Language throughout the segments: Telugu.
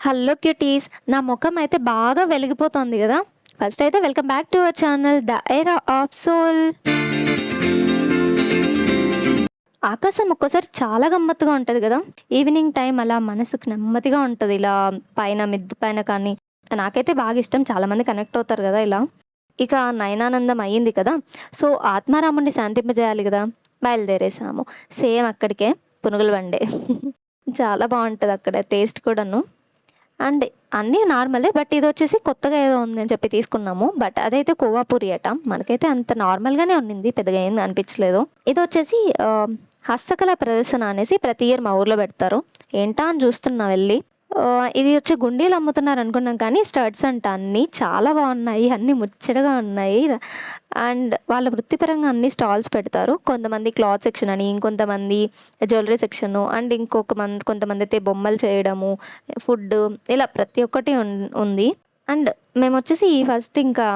హలో క్యూటీస్ నా ముఖం అయితే బాగా వెలిగిపోతుంది కదా? ఫస్ట్ అయితే welcome back to our channel the era of soul. ఆకాశం ఒక్కోసారి చాలా గమ్మత్తుగా ఉంటుంది కదా? ఈవినింగ్ టైం అలా మనసుకు నెమ్మదిగా ఉంటుంది ఇలా పైన మిద్దు పైన కానీ. నాకైతే బాగా ఇష్టం చాలామంది కనెక్ట్ అవుతారు కదా ఇలా. ఇక నయనానందం అయ్యింది కదా? సో ఆత్మారాముడిని శాంతింపజేయాలి కదా? బయలుదేరేసాము. సేమ్ అక్కడికే పునుగులు వండే చాలా బాగుంటుంది అక్కడ టేస్ట్ కూడాను. అండ్ అన్నీ నార్మలే బట్ ఇది వచ్చేసి కొత్తగా ఏదో ఉందని చెప్పి తీసుకున్నాము. బట్ అదైతే కోవాపూరి అట. మనకైతే అంత నార్మల్గానే ఉండింది పెద్దగా ఏం అనిపించలేదు. ఇది వచ్చేసి హస్తకళ ప్రదర్శన అనేసి ప్రతి ఇయర్ మా ఊర్లో పెడతారు. ఏంటా అని చూస్తున్నా వెళ్ళి. ఇది వచ్చి గుండీలు అమ్ముతున్నారు అనుకున్నాం కానీ స్టడ్స్ అంట అన్నీ చాలా బాగున్నాయి అన్నీ ముచ్చటగా ఉన్నాయి. అండ్ వాళ్ళ వృత్తిపరంగా అన్ని స్టాల్స్ పెడతారు. కొంతమంది క్లాత్ సెక్షన్ అని ఇంకొంతమంది జ్యువెలరీ సెక్షన్ అండ్ ఇంకొక మంది కొంతమంది అయితే బొమ్మలు చేయడము ఫుడ్ ఇలా ప్రతి ఒక్కటి ఉన్- ఉంది. అండ్ మేము వచ్చేసి ఫస్ట్ ఇంకా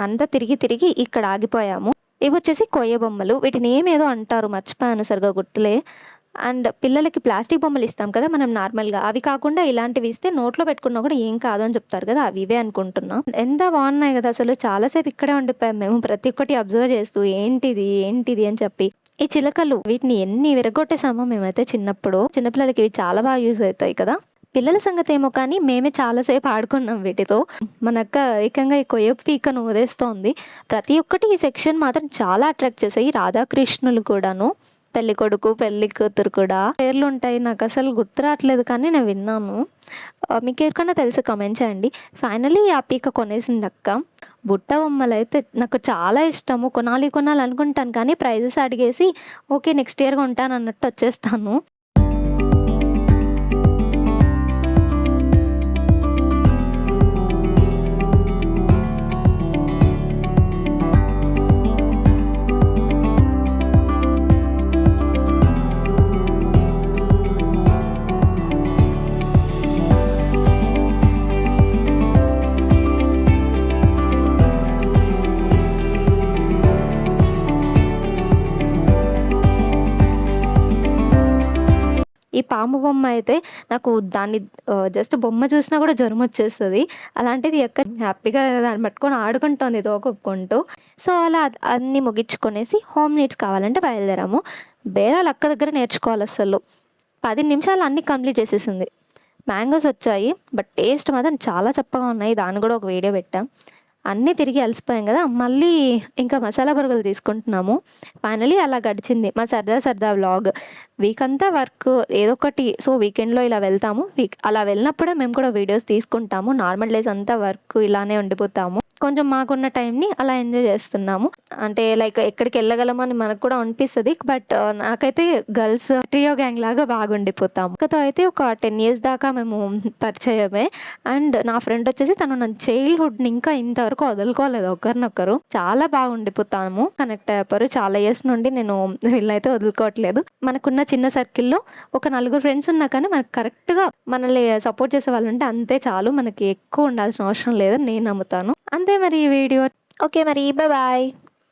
అంతా తిరిగి తిరిగి ఇక్కడ ఆగిపోయాము. ఇవి వచ్చేసి కొయ్య బొమ్మలు. వీటిని ఏమేదో అంటారు మర్చిపోయాను సరిగా గుర్తులే. అండ్ పిల్లలకి ప్లాస్టిక్ బొమ్మలు ఇస్తాం కదా మనం నార్మల్గా. అవి కాకుండా ఇలాంటివి ఇస్తే నోట్లో పెట్టుకున్నా కూడా ఏం కాదు అని చెప్తారు కదా అవి ఇవే అనుకుంటున్నాం. ఎంత బాగున్నాయి కదా అసలు. చాలాసేపు ఇక్కడే ఉండిపోయాం మేము. ప్రతి ఒక్కటి అబ్జర్వ్ చేస్తూ ఏంటిది ఏంటిది అని చెప్పి. ఈ చిలకలు వీటిని ఎన్ని విరగొట్టేసామో మేమైతే చిన్నప్పుడు చిన్నపిల్లలకి ఇవి చాలా బాగా యూజ్ అవుతాయి కదా. పిల్లల సంగతి ఏమో కానీ మేమే చాలాసేపు ఆడుకున్నాం వీటితో. మనక్క ఏకంగా ఈ కొయ్య పీకను వదిలేస్తోంది ప్రతి ఒక్కటి ఈ సెక్షన్ మాత్రం చాలా అట్రాక్ట్ చేసాయి రాధాకృష్ణులు కూడాను. పెళ్ళి కొడుకు పెళ్ళి కూతురు కూడా. పేర్లు ఉంటాయి నాకు అసలు గుర్తు రావట్లేదు కానీ నేను విన్నాను. మీకు ఎవరికైనా తెలిసి కమెంట్ చేయండి. ఫైనలీ ఆ పీక కొనేసింది అక్క బుట్ట బొమ్మలు అయితే నాకు చాలా ఇష్టము. కొనాలి కొనాలి అనుకుంటాను కానీ ప్రైజెస్ అడిగేసి ఓకే నెక్స్ట్ ఇయర్ కొంటాను అన్నట్టు వచ్చేస్తాను. పాము బొమ్మ అయితే నాకు దాన్ని జస్ట్ బొమ్మ చూసినా కూడా జ్వరం వచ్చేస్తుంది. అలాంటిది ఎక్క హ్యాపీగా దాన్ని పట్టుకొని ఆడుకుంటుంది ఏదో కొట్టుకుంటూ సో అలా అన్ని ముగించుకునేసి హోమ్ నీడ్స్ కావాలంటే బయలుదేరాము. బేరాలు అక్క దగ్గర నేర్చుకోవాలి అసలు పది నిమిషాలు అన్ని కంప్లీట్ చేసేసింది. మ్యాంగోస్ వచ్చాయి బట్ టేస్ట్ మాత్రం చాలా చప్పగా ఉన్నాయి. దాన్ని కూడా ఒక వీడియో పెట్టాం. అన్నీ తిరిగి అలసిపోయాం కదా మళ్ళీ ఇంకా మసాలా బరుగులు తీసుకుంటున్నాము. ఫైనలీ అలా గడిచింది మా సరదా సరదా వ్లాగ్ వీక్ అంతా వర్క్ ఏదో ఒకటి. సో వీకెండ్లో ఇలా వెళ్తాము. వీక్ అలా వెళ్ళినప్పుడే మేము కూడా వీడియోస్ తీసుకుంటాము. నార్మల్ డేస్ అంతా వర్క్ ఇలానే ఉండిపోతాము. కొంచెం మాకున్న టైంని అలా ఎంజాయ్ చేస్తున్నాము. అంటే లైక్ ఎక్కడికి వెళ్ళగలమని మనకు కూడా అనిపిస్తుంది. బట్ uh, నాకైతే గర్ల్స్ ట్రియో గ్యాంగ్ లాగా బాగుండిపోతాం ఉండిపోతాము అయితే ఒక టెన్ ఇయర్స్ దాకా మేము పరిచయమే. అండ్ నా ఫ్రెండ్ వచ్చేసి తను నా చైల్డ్హుడ్ని ఇంకా ఇంతవరకు వదులుకోలేదు ఒకరినొకరు. చాలా బాగుండిపోతాము. కనెక్ట్ అయిపోయారు చాలా ఇయర్స్ నుండి నేను వీళ్ళైతే వదులుకోవట్లేదు. మనకున్న చిన్న సర్కిల్లో ఒక నలుగురు ఫ్రెండ్స్ ఉన్నా కానీ మనకు కరెక్ట్గా మనల్ని సపోర్ట్ చేసే వాళ్ళు ఉంటే అంతే చాలు. మనకి ఎక్కువ ఉండాల్సిన అవసరం లేదని నేను నమ్ముతాను. అంతే మరి ఈ వీడియో ఓకే మరి బాయ్